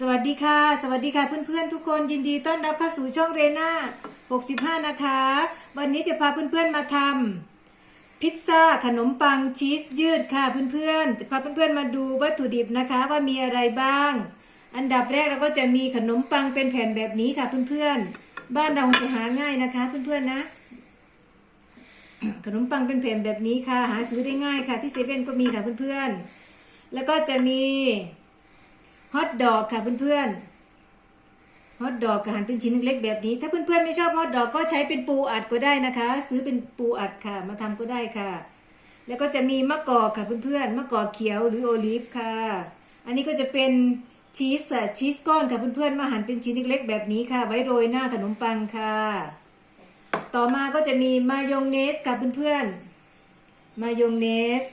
สวัสดีค่ะ สวัสดีค่ะเพื่อนๆทุกคนยินดีต้อนรับเข้าสู่ช่องเรน่า65 นะคะ วันนี้จะพาเพื่อนๆมาทำพิซซ่าขนมปังชีสยืดค่ะเพื่อนๆจะพาเพื่อนๆมาดูวัตถุดิบนะคะว่ามีอะไรบ้าง อันดับแรกเราก็จะมีขนมปังเป็นแผ่นแบบนี้ค่ะเพื่อนๆ บ้านเราจะหาง่ายนะคะเพื่อนๆนะ ขนมปังเป็นแผ่นแบบนี้ค่ะ หาซื้อได้ง่ายค่ะ ที่เซเว่นก็มีค่ะเพื่อนๆ แล้วก็จะมี ฮอทดอกค่ะเพื่อนๆฮอทดอกกหั่นเป็นชิ้นเล็กแบบนี้ ถ้าเพื่อนๆไม่ชอบฮอทดอกก็ใช้เป็นปูอัดก็ได้นะคะ ซื้อเป็นปูอัดค่ะ มาทำก็ได้ค่ะ แล้วก็จะมีมะกอกค่ะเพื่อนๆมะกอกเขียวหรือโอลิฟค่ะ อันนี้ก็จะเป็นชีสชีสก้อนค่ะเพื่อนๆมาหั่นเป็นชิ้นเล็กๆแบบนี้ค่ะ ไว้โรยหน้าขนมปังค่ะ ต่อมาก็จะมีมายองเนสค่ะเพื่อนๆมายองเนส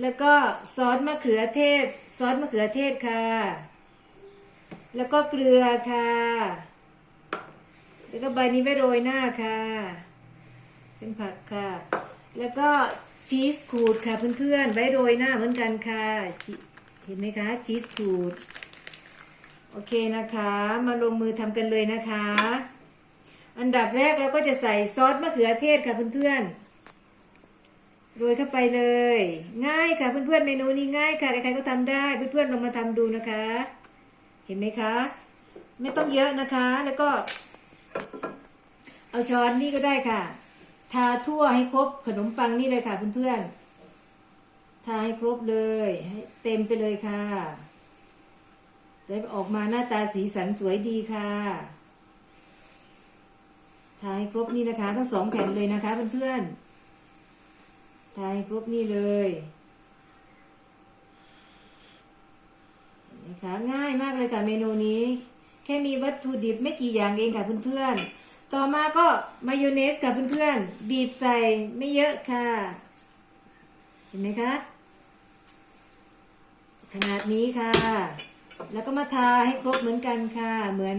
แล้วก็ซอสมะเขือเทศ ซอสมะเขือเทศค่ะ แล้วก็เกลือค่ะ แล้วก็ใบนี้ไว้โรยหน้าค่ะ เป็นผักค่ะ แล้วก็ชีสขูดค่ะเพื่อนๆ ไว้โรยหน้าเหมือนกันค่ะ เห็นไหมคะชีสขูด โอเคนะคะ มาลงมือทำกันเลยนะคะ อันดับแรกเราก็จะใส่ซอสมะเขือเทศค่ะเพื่อนๆ โรยเข้าไปเลย ง่ายค่ะเพื่อนๆเมนูนี้ง่ายค่ะใครๆก็ทำได้เพื่อนๆลองมาทำดูนะคะ เห็นไหมคะ ไม่ต้องเยอะนะคะ แล้วก็ เอาช้อนนี่ก็ได้ค่ะ ทาทั่วให้ครบขนมปังนี่เลยค่ะเพื่อนๆทาให้ครบเลยให้เต็มไปเลยค่ะ จะออกมาหน้าตาสีสันสวยดีค่ะทาให้ครบนี่นะคะ ทั้งสองแผ่นเลยนะคะเพื่อนๆ ทายครบนี่เลยเห็นไหมคะง่ายมากเลยค่ะเมนูนี้ แค่มีวัตถุดิบไม่กี่อย่างเองค่ะเพื่อนๆ ต่อมาก็มายองเนสค่ะเพื่อนๆ บีบใส่ไม่เยอะค่ะ เห็นไหมคะขนาดนี้ค่ะ แล้วก็มาทาให้ครบเหมือนกันค่ะ เหมือน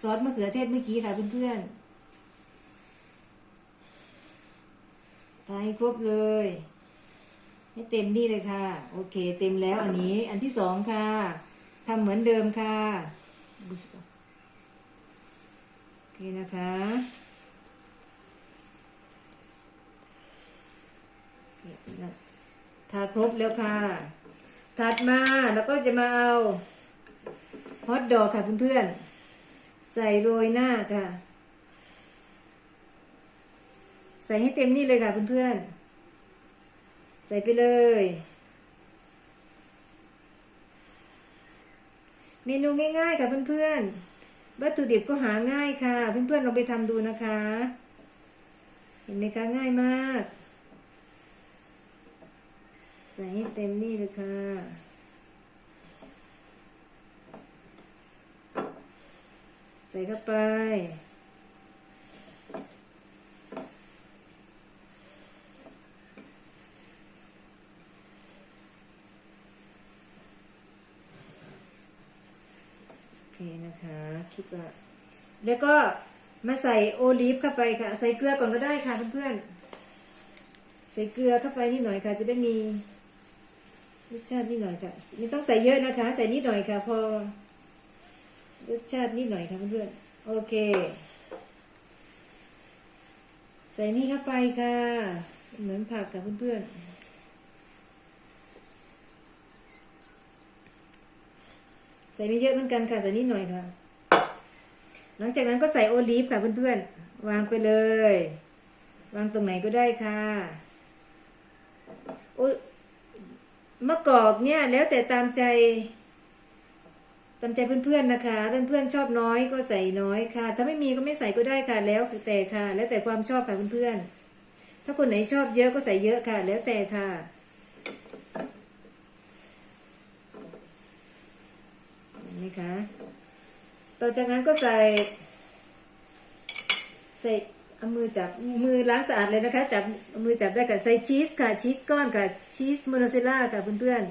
ซอสมะเขือเทศเมื่อกี้ค่ะเพื่อนๆ ทาให้ครบเลย ให้เต็มนี่เลยค่ะ โอเค เต็มแล้วอันนี้ อันที่สองค่ะทำเหมือนเดิมค่ะโอเคนะคะทาครบแล้วค่ะ ถัดมาแล้วก็จะมาเอาฮอทดอกค่ะเพื่อนๆใส่โรยหน้าค่ะ ใส่ให้เต็มนี่เลยค่ะเพื่อนๆ ใส่ไปเลย เมนูง่ายๆค่ะเพื่อนๆ วัตถุดิบก็หาง่ายค่ะ เพื่อนๆลองไปทำดูนะคะ เห็นไหมคะง่ายมาก ใส่ให้เต็มนี่เลยค่ะใส่เข้าไป เคนะคะคิดว่าแล้วก็มาใส่โอลีฟเข้าไปค่ะ ใส่เกลือก่อนก็ได้ค่ะเพื่อนๆใส่เกลือเข้าไปนิดหน่อยค่ะ จะได้มีรสชาตินิดหน่อยค่ะไม่ต้องใส่เยอะนะคะ ใส่นิดหน่อยค่ะ พอรสชาตินิดหน่อยค่ะเพื่อนๆโอเค ใส่นี่เข้าไปค่ะ เหมือนผักค่ะเพื่อนๆ ใส่ไม่เยอะเหมือนกันค่ะใส่นิดหน่อยค่ะ หลังจากนั้นก็ใส่โอลีฟค่ะเพื่อนๆ วางไปเลย วางตรงไหนก็ได้ค่ะโอมะกอกเนี่ยแล้วแต่ตามใจ ตามใจเพื่อนๆนะคะถ้าเพื่อนๆชอบน้อยก็ใส่น้อยค่ะ ถ้าไม่มีก็ไม่ใส่ก็ได้ค่ะ แล้วแต่ค่ะ แล้วแต่ความชอบค่ะเพื่อนๆถ้าคนไหนชอบเยอะก็ใส่เยอะค่ะ แล้วแต่ค่ะ เห็ นไหมคะ ต่อจากนั้นก็ใส่ ใส่เอามือจับมือล้างสะอาดเลยนะคะ จับเอามือจับได้ค่ะ ใส่ชีสค่ะ ชีสก้อนค่ะ ชีสมโนเซลล่าค่ะเพื่อน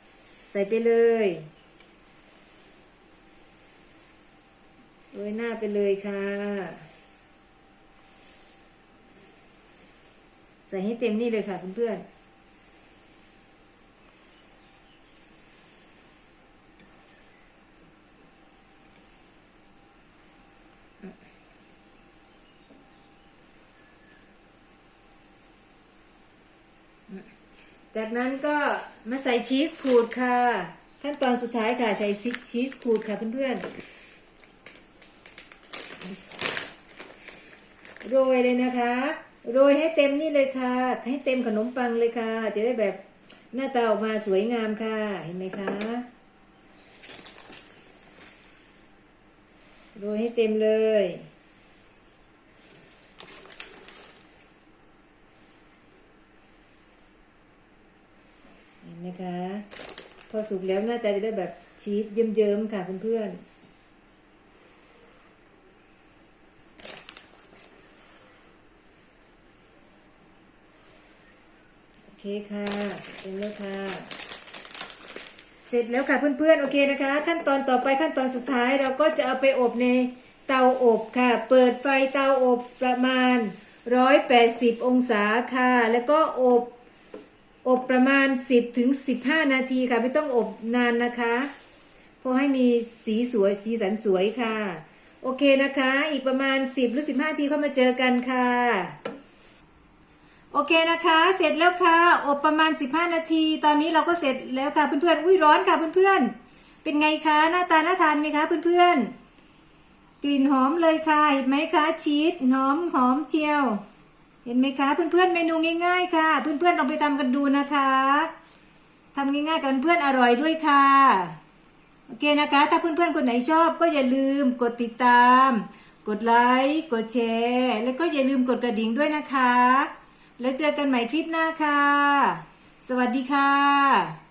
ๆ ใส่ไปเลยโรยหน้าไปเลยค่ะ ใส่ให้เต็มนี่เลยค่ะเพื่อนๆ จากนั้นก็มาใส่ชีสขูดค่ะ ขั้นตอนสุดท้ายค่ะ ใช้ชีสขูดค่ะเพื่อนๆโรยเลยนะคะ โรยให้เต็มนี่เลยค่ะ ให้เต็มขนมปังเลยค่ะ จะได้แบบหน้าตาออกมาสวยงามค่ะ เห็นไหมคะ โรยให้เต็มเลย นไหมคะ พอสุกแล้วหน้าตาจะได้แบบชีสเยิ้มๆค่ะเพื่อนๆโอเคค่ะเสร็จแล้วค่ะ เสร็จแล้วค่ะเพื่อนๆ โอเคนะคะ ขั้นตอนต่อไปขั้นตอนสุดท้ายเราก็จะเอาไปอบในเตาอบค่ะ เปิดไฟเตาอบประมาณ 180 องศาค่ะ แล้วก็อบ อบประมาณ 10ถึง15 นาทีค่ะ ไม่ต้องอบนานนะคะเพราะให้มีสีสวยสีสันสวยค่ะ โอเคนะคะ อีกประมาณ 10 หรือ 15นาทีเข้ามาเจอกันค่ะ โอเคนะคะ เสร็จแล้วค่ะ อบประมาณ 15 นาที ตอนนี้เราก็เสร็จแล้วค่ะ เพื่อนๆอุ้ยร้อนค่ะเพื่อนๆ เป็นไงคะหน้าตาน่าทานไหมคะเพื่อนๆกลิ่นหอมเลยค่ะเห็นไหมคะชีสหอมหอมเชียว เห็นไหมคะ เพื่อนๆเมนูง่ายๆค่ะ เพื่อนๆลองไปทำกันดูนะคะทำง่ายๆกับเพื่อนอร่อยด้วยค่ะโอเคนะคะ ถ้าเพื่อนๆคนไหนชอบก็อย่าลืมกดติดตาม กดไลค์กดแชร์แล้วก็อย่าลืมกดกระดิ่งด้วยนะคะ แล้วเจอกันใหม่คลิปหน้าค่ะ สวัสดีค่ะ